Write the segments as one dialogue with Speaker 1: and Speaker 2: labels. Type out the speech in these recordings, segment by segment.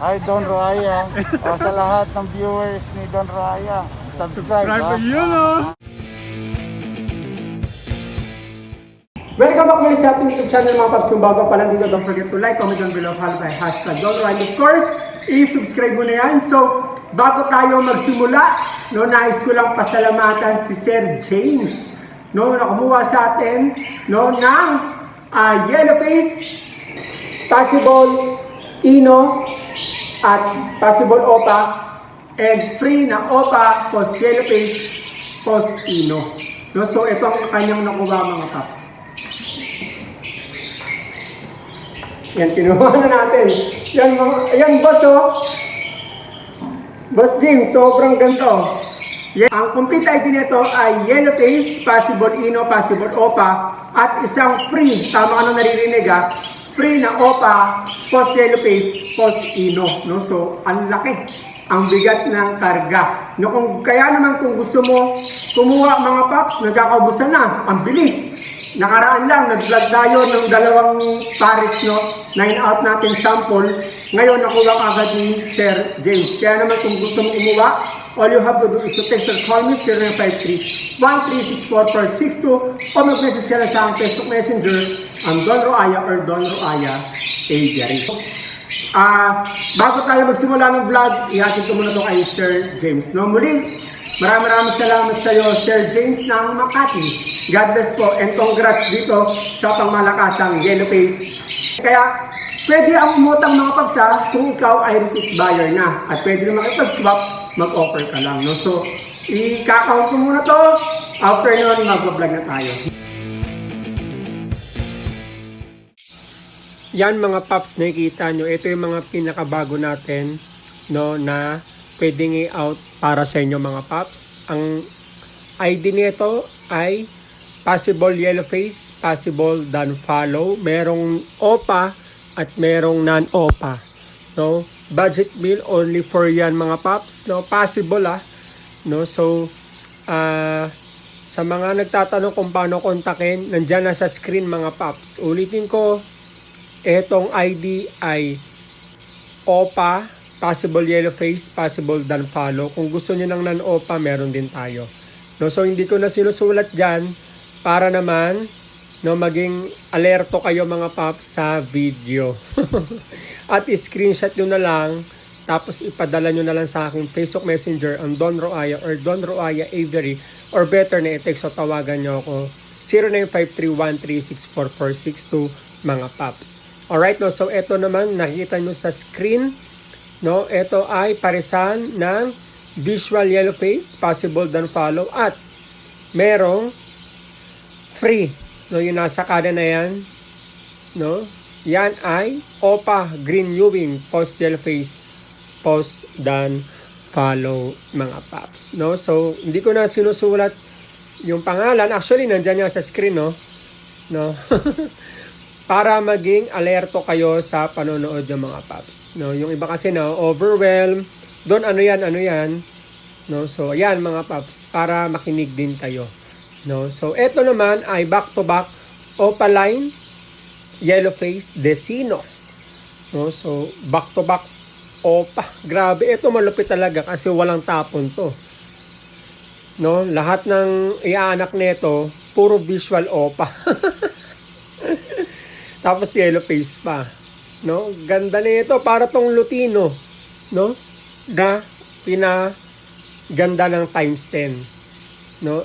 Speaker 1: Hi Don Roaya. o, sa lahat ng viewers ni Don Roaya, subscribe.
Speaker 2: Subscribe
Speaker 1: ha?
Speaker 2: yun oh.
Speaker 3: Welcome back muli sa ating YouTube channel mga paps. Kung bago pa lang dito, don't forget to like, comment down below, follow by hashtag Dollar. And of course, i-subscribe mo na yan. So, bago tayo magsimula, no, nais ko lang pasalamatan si Sir James, no, na kumuha sa atin, no, ng ah, yellow face, possible ino, at possible opa, and free na opa, post yellow face, post ino. No, so, ito ang kanyang nakuha mga paps. Yan, kinuha na natin. Yan, mga, yan boss, oh. Boss James, sobrang ganito. Yan. Ang complete ID nito ay yellow face, possible ino, possible opa, at isang free, tama ka na naririnig ha, free na opa, post yellow post ino. No? So, ang laki ang bigat ng karga. No, kung, kaya naman kung gusto mo kumuha mga paps, nagkakaubusan na, ang bilis. Nakaraan lang, nag-vlog tayo ng dalawang pares, no? Nine out natin sample. Ngayon, nakuha ka agad ni Sir James. Kaya naman kung gusto mo kumuha, all you have to do is to text or call me 0953-1364462 o mag-message ka lang sa aking Facebook Messenger ang Don Roaya or Don Roaya Aviary. Ah, bago tayo magsimula ng vlog, ihatid ko muna to kay Sir James. No, muli, maraming maraming salamat sa iyo, Sir James ng Makati. God bless po and congrats dito sa pangmalakasang Yellow Face. Kaya, pwede ang umutang mga pagsa kung ikaw ay repeat buyer na. At pwede naman ipag-swap, mag-offer ka lang. No? So, i-count ko muna to. After nun, mag-vlog na tayo. Yan mga paps, nakikita nyo, ito yung mga pinakabago natin no, na pwedeng i-out para sa inyo mga paps. Ang ID nito ay possible yellow face, possible dan follow, merong OPA at merong non-OPA. No? Budget bill only for yan mga paps, no? Possible ah. No? So, ah sa mga nagtatanong kung paano kontakin, nandyan na sa screen mga paps. Ulitin ko, Etong ID ay OPA, possible yellow face, possible dan follow. Kung gusto niyo ng non-OPA, meron din tayo. No, so hindi ko na sinusulat diyan para naman no maging alerto kayo mga paps sa video. At i-screenshot nyo na lang tapos ipadala nyo na lang sa aking Facebook Messenger ang Don Roaya or Don Roaya Avery or better na i-text o tawagan nyo ako 0953-1364462 mga paps. Alright, no? So, ito naman, nakikita nyo sa screen, no? Ito ay parisan ng visual yellow face, possible dan follow, at merong free, no? Yung nasa kada na yan, no? Yan ay OPA Green Ewing Post Yellow Face Post dan Follow mga paps no so hindi ko na sinusulat yung pangalan actually nandiyan yan sa screen no no para maging alerto kayo sa panonood ng mga paps. No, yung iba kasi no, overwhelm, doon ano yan, ano yan. No, so ayan mga paps para makinig din kayo. No, so eto naman ay back to back opaline yellow face decino. No, so back to back opa. Grabe, ito malupit talaga kasi walang tapon to. No, lahat ng iaanak nito puro visual opa. Tapos yellow face pa. No? Ganda nito para tong Lutino, no? Na pina ganda ng times 10. No?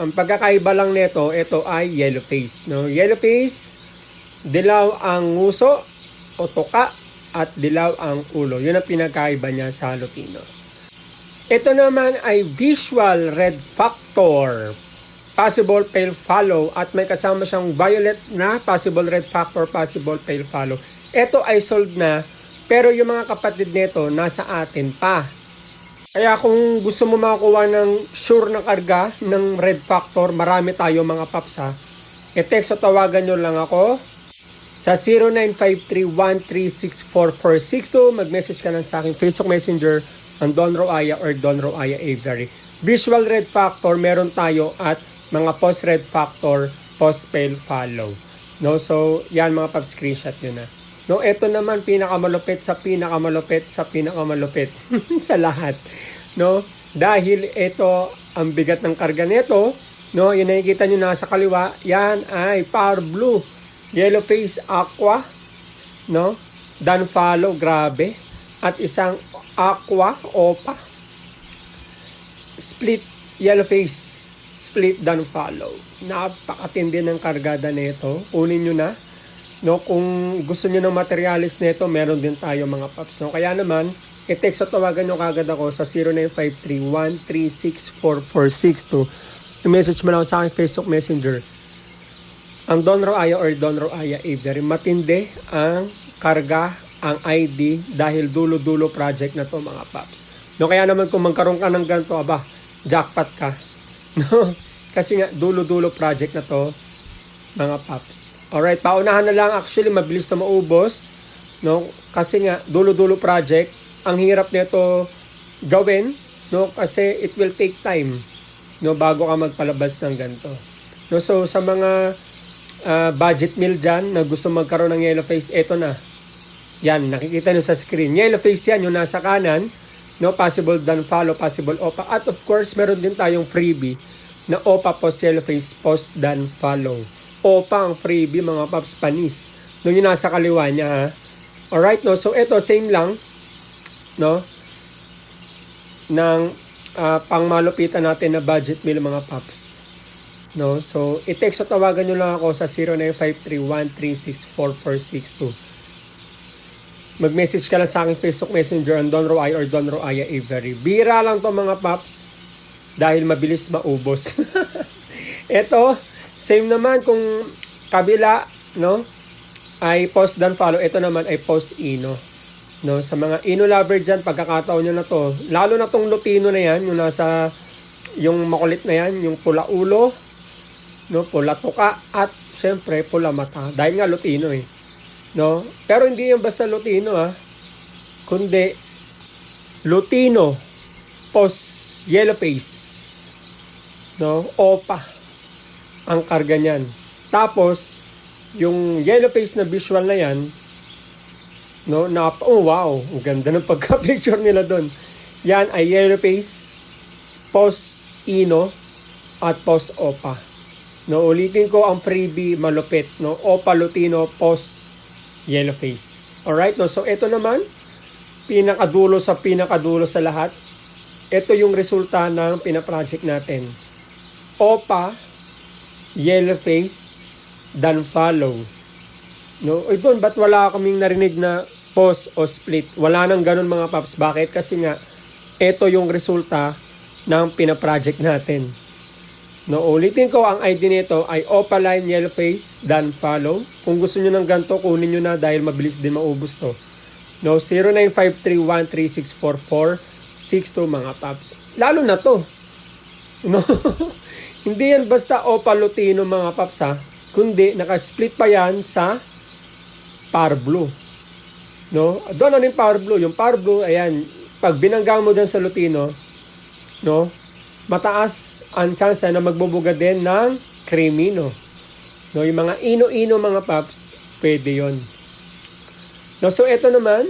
Speaker 3: Ang pagkakaiba lang nito, ito ay yellow face, no? Yellow face, dilaw ang nguso o tuka at dilaw ang ulo. Yun ang pinagkaiba niya sa Lutino. Ito naman ay visual red factor possible pale follow at may kasama siyang violet na possible red factor, possible pale follow. Ito ay sold na pero yung mga kapatid nito nasa atin pa. Kaya kung gusto mo makakuha ng sure na karga ng red factor, marami tayo mga paps ha. E-text o tawagan nyo lang ako sa 0953-1364462. Mag-message ka lang sa aking Facebook Messenger ang Don Roaya or Don Roaya Avery. Visual red factor meron tayo at mga post red factor, post pale follow. No, so yan mga pap screenshot nyo na. No, ito naman pinakamalupit sa pinakamalupit sa pinakamalupit sa lahat. No? Dahil ito ang bigat ng karga nito, no, yung nakikita nyo nasa kaliwa, yan ay Power Blue, Yellow Face Aqua, no? Dan follow, grabe. At isang Aqua Opa. Split Yellow Face Split Dan follow. Napakatindi ng kargada nito. Kunin nyo na. No, kung gusto niyo ng materialis nito, meron din tayo mga paps. No? Kaya naman, i-text o tawagan nyo kagad ako sa 0953-136-4462. I-message mo lang sa aking Facebook Messenger. Ang Don Roaya or Don Roaya Avery, matindi ang karga, ang ID dahil dulo-dulo project na to mga paps. No, kaya naman kung magkaroon ka ng ganito, aba, jackpot ka. No? Kasi nga, dulo-dulo project na to, mga paps. Alright, paunahan na lang actually, mabilis na maubos. No? Kasi nga, dulo-dulo project, ang hirap nito gawin, no? Kasi it will take time, no? Bago ka magpalabas ng ganito. No? So, sa mga ah, budget meal dyan na gusto magkaroon ng yellow face, eto na. Yan, nakikita nyo sa screen. Yellow face yan, yung nasa kanan. No, possible done follow, possible OPA. At of course, meron din tayong freebie na OPA post face post done follow. OPA ang freebie mga paps panis. No, yung nasa kaliwa niya ha. Alright, no? So, ito, same lang. No? Ng ah, pangmalupitan natin na budget meal mga paps. No? So, i-text o tawagan nyo lang ako sa 0953-136-4462. Mag-message ka lang sa aking Facebook Messenger on Don Roaya or Don Roaya Avery. Bira lang to mga paps dahil mabilis maubos. Ito, same naman kung kabila, no? Ay post dan follow. Ito naman ay post ino. No, sa mga ino lover diyan, pagkakataon nyo na to. Lalo na tong Lutino na yan, yung nasa yung makulit na yan, yung pula ulo, no, pula tuka at syempre pula mata. Dahil nga Lutino eh. No? Pero hindi yung basta Lutino ah. Kundi Lutino post yellow face. No? Opa ang karga niyan. Tapos yung yellow face na visual na yan, no, na oh wow, ang ganda ng pagka-picture nila doon. Yan ay yellow face post ino at post opa. No, ulitin ko ang freebie malupit, no? Opa Lutino post yellow face. Alright, no? So, ito naman, pinakadulo sa pinakadulo sa lahat. Ito yung resulta ng pinaproject natin. Opa, yellow face, dan follow. No? Uy, doon, ba't wala kaming narinig na pause o split? Wala nang ganun mga paps. Bakit? Kasi nga, ito yung resulta ng pinaproject natin. No, ulitin ko, ang ID nito ay Opaline Yellow Face Dan Follow. Kung gusto nyo ng ganito, kunin nyo na dahil mabilis din maubos to. No, 0953-1364462 mga paps. Lalo na to. No? Hindi yan basta Opa Lutino mga paps ha. Kundi naka-split pa yan sa Power Blue. No? Doon ano yung Power Blue? Yung Power Blue, ayan, pag binangga mo dyan sa Lutino, no? Mataas ang chance na magbubuga din ng krimino. No, yung mga ino-ino mga paps, pwede yon. No, so ito naman,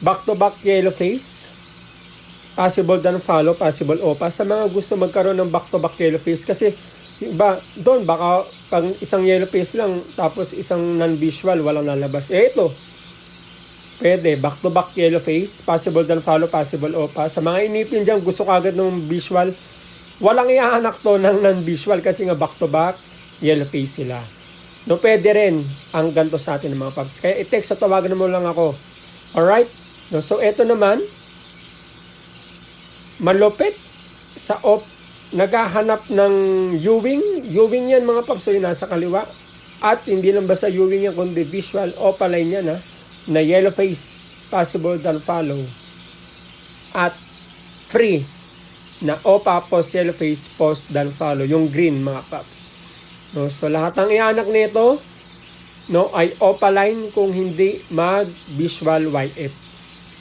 Speaker 3: back-to-back yellow face. Possible dan follow, possible opa. Sa mga gusto magkaroon ng back-to-back yellow face, kasi iba, doon baka pag isang yellow face lang, tapos isang non-visual, walang lalabas. Eh ito, Pwede, back-to-back yellow face, possible dan follow, possible opa. Sa mga inipin dyan, gusto kagad ng visual, walang iaanak to ng non-visual kasi nga back-to-back, yellow face sila. No, pwede rin ang ganto sa atin ng mga paps. Kaya i-text o tawagan mo lang ako. Alright? No, so, eto naman, malupit sa op, naghahanap ng Ewing. Ewing yan mga paps, so yun nasa kaliwa. At hindi lang basta Ewing yan, kundi visual opaline yan ha na yellow face possible dan follow. At free na OPA post yellow face post dan follow. Yung green mga paps. No so lahat ng ianak nito no ay OPA line kung hindi mag visual YF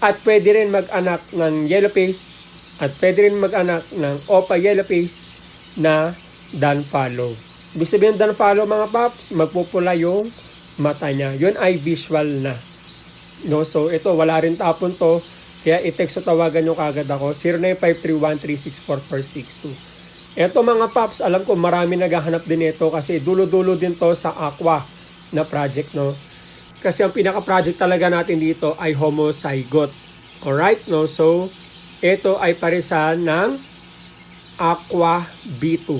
Speaker 3: at pwede rin mag-anak ng yellow face at pwede rin mag-anak ng OPA yellow face na dan follow. Ibig sabihin dan follow mga paps magpupula yung mata niya. Yun ay visual na. No, so ito wala rin tapon to. Kaya i-text o tawagan nyo kagad ako 0953-64462. Ito mga paps, alam ko marami naghahanap din ito kasi dulo-dulo din to sa Aqua na project, no? Kasi ang pinaka-project talaga natin dito ay homozygote. Alright, no? So, ito ay parisan ng Aqua B2.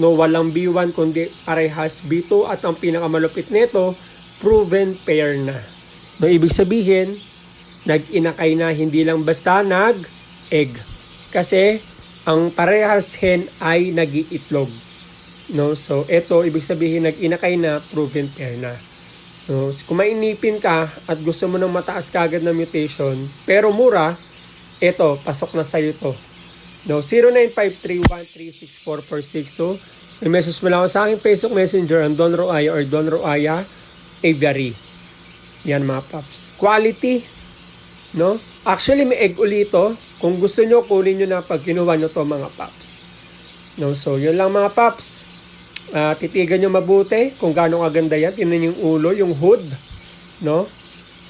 Speaker 3: No, walang B1 kundi parehas B2 at ang pinakamalupit nito, proven pair na. No, ibig sabihin, nag-inakay na hindi lang basta nag-egg. Kasi ang parehas hen ay nag-iitlog. No, so ito ibig sabihin nag-inakay na, proven pair na. No, kung mainipin ka at gusto mo ng mataas kagad na mutation, pero mura, ito, pasok na sa'yo to. No, 0953-1364462. May message mo lang ako sa aking Facebook Messenger ang Don Roaya or Don Roaya Aviary. Yan mga paps. Quality, no? Actually, may egg ulito. Kung gusto nyo, kunin nyo na pag kinuha nyo to mga paps. No, so yun lang mga paps. Ah, titigan nyo mabuti kung gaano kaganda yan. Tingnan yung ulo, yung hood, no?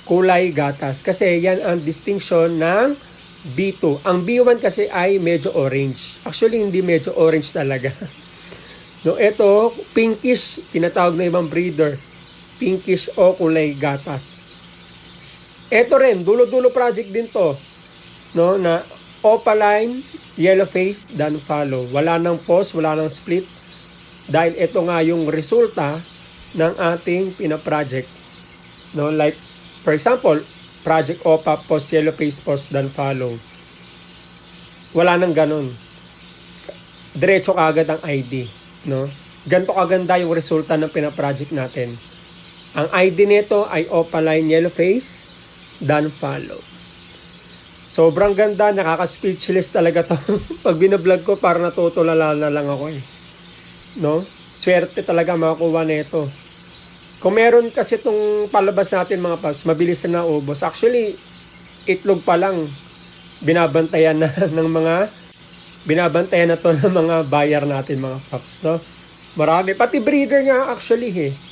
Speaker 3: Kulay gatas. Kasi yan ang distinction ng B2. Ang B1 kasi ay medyo orange. Actually, hindi medyo orange talaga. no, ito, pinkish, tinatawag na ibang breeder. Pinkish o kulay gatas. Ito rin, dulo-dulo project din to. No, na opaline, yellow face, dan follow. Wala nang pause, wala nang split. Dahil ito nga yung resulta ng ating pina-project. No, like, for example, Project OPA, post yellow face, post dan follow. Wala nang ganun. Diretso kaagad ang ID. No? Ganito kaganda yung resulta ng pina-project natin. Ang ID nito ay opaline yellow face, dan follow. Sobrang ganda, nakaka-speechless talaga to. Pag binablog ko, para natutulala na lang ako eh. No? Swerte talaga makakuha nito. Kung meron kasi itong palabas natin mga pas, mabilis na naubos. Actually, itlog pa lang, binabantayan na ng mga, binabantayan na to ng mga buyer natin mga paps, no? Marami, pati breeder nga actually eh.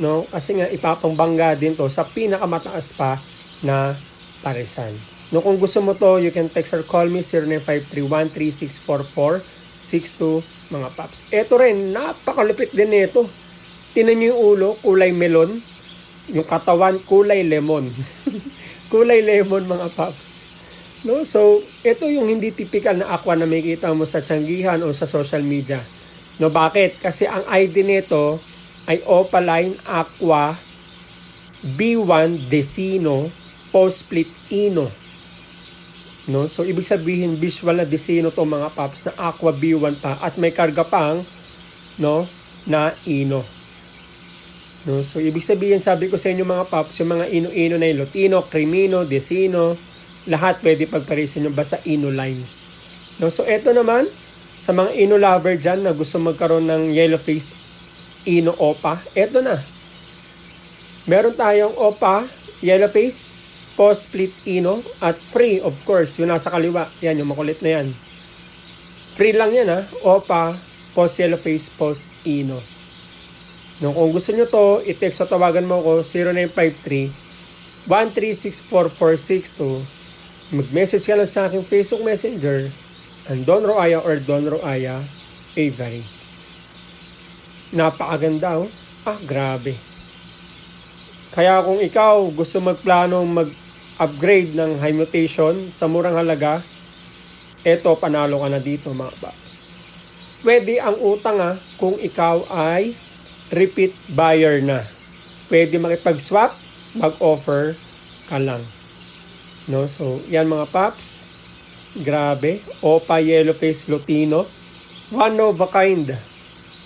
Speaker 3: No? Kasi nga ipapangbangga din to sa pinakamataas pa na parisan. No, kung gusto mo to, you can text or call me 0953-1364462 mga paps. Ito rin, napakalupit din nito. Tinan nyo yung ulo, kulay melon. Yung katawan, kulay lemon. kulay lemon mga paps. No? So, ito yung hindi typical na aqua na makikita mo sa tiyanggihan o sa social media. No, bakit? Kasi ang ID nito ay Opaline Aqua B1 Decino Post Split Ino. No? So, ibig sabihin, visual na Decino to mga paps na Aqua B1 pa at may karga pang no, na Ino. No? So, ibig sabihin, sabi ko sa inyo mga paps, yung mga ino-ino na yung Lutino, Crimino, Decino, lahat pwede pagparisin nyo basta ino lines. No? So, eto naman, sa mga ino lover dyan na gusto magkaroon ng yellow face ino opa, eto na. Meron tayong opa, yellow face, post split ino, at free of course, yung nasa kaliwa. Yan, yung makulit na yan. Free lang yan ha, opa, post yellow face, post ino. No, kung gusto nyo to, i-text o tawagan mo ako 0953 1364462 mag-message ka lang sa aking Facebook Messenger ang Don Roaya or Don Roaya Avery. Napakaganda oh. Ah, grabe. Kaya kung ikaw gusto magplano mag-upgrade ng high mutation sa murang halaga, eto panalo ka na dito mga paps. Pwede ang utang ah, kung ikaw ay repeat buyer na. Pwede makipag-swap, mag-offer ka lang. No? So, yan mga paps. Grabe. Opa Yellow Face Lutino. One of a kind.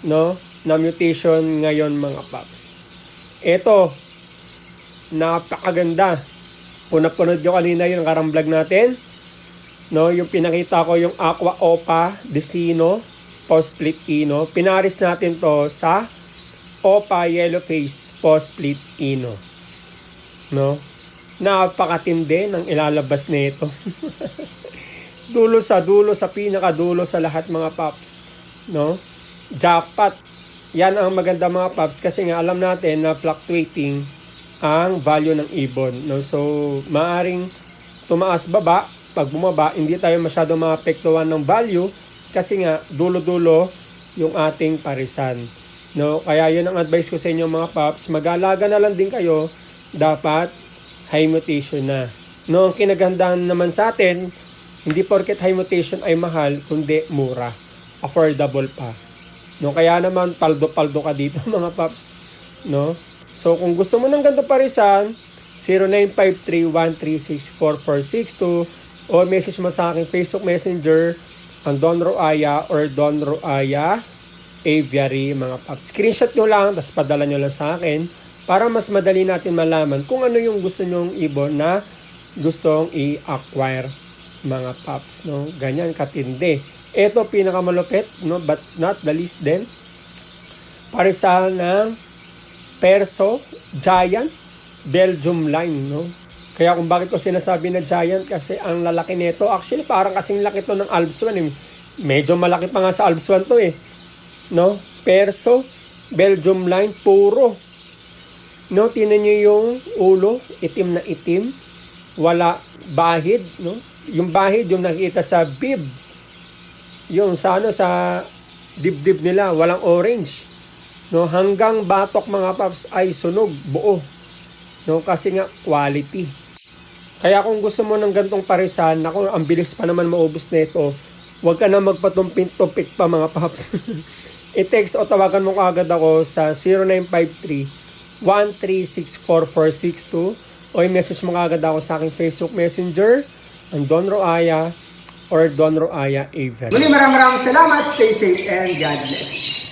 Speaker 3: No? Na mutation ngayon mga paps. Ito. Napakaganda. Kung napanood nyo kanina yung karang vlog natin. No? Yung pinakita ko yung Aqua Opa Decino Post Split Ino. Pinaris natin to sa Opa Yellow Face Post Split Ino. No? napakatindi ng ilalabas nito. dulo sa dulo sa pinakadulo sa lahat mga paps, no? Jackpot yan ang maganda mga paps kasi nga alam natin na fluctuating ang value ng ibon. No? So, maaring tumaas baba, pag bumaba, hindi tayo masyado maapektuhan ng value kasi nga dulo-dulo yung ating parisan. No, kaya yun ang advice ko sa inyo mga paps, mag-alaga na lang din kayo, dapat high mutation na. No, ang kinagandahan naman sa atin, hindi porket high mutation ay mahal, kundi mura. Affordable pa. No, kaya naman paldo-paldo ka dito mga paps. No? So kung gusto mo ng ganito parisan, 0953-136-4462 o message mo sa akin Facebook Messenger ang Don Roaya or Don Roaya Aviary mga paps. Screenshot nyo lang, tapos padala nyo lang sa akin para mas madali natin malaman kung ano yung gusto nyong ibon na gustong i-acquire mga paps. No? Ganyan katindi. Ito pinakamalupit, no? but not the least din. Parisan ng Perso Giant Belgium line, no? Kaya kung bakit ko sinasabi na giant kasi ang lalaki nito, actually parang kasing laki to ng Alps 1 eh. Medyo malaki pa nga sa Alps 1 to eh. No? Perso Belgium line puro. No, tinan niyo yung ulo, itim na itim. Wala bahid, no? Yung bahid yung nakita sa bib. Yung sa ano sa dibdib nila, walang orange. No, hanggang batok mga paps ay sunog buo. No, kasi nga quality. Kaya kung gusto mo ng gantong parisan, ako ang bilis pa naman maubos nito. Huwag ka na magpatumpik-tumpik pa mga paps. I-text o tawagan mo kaagad ako sa 0953 1364462 o i-message mo kaagad ako sa aking Facebook Messenger ang Don Roaya or Don Roaya Aven. Muli maraming maraming salamat. Stay safe and God bless.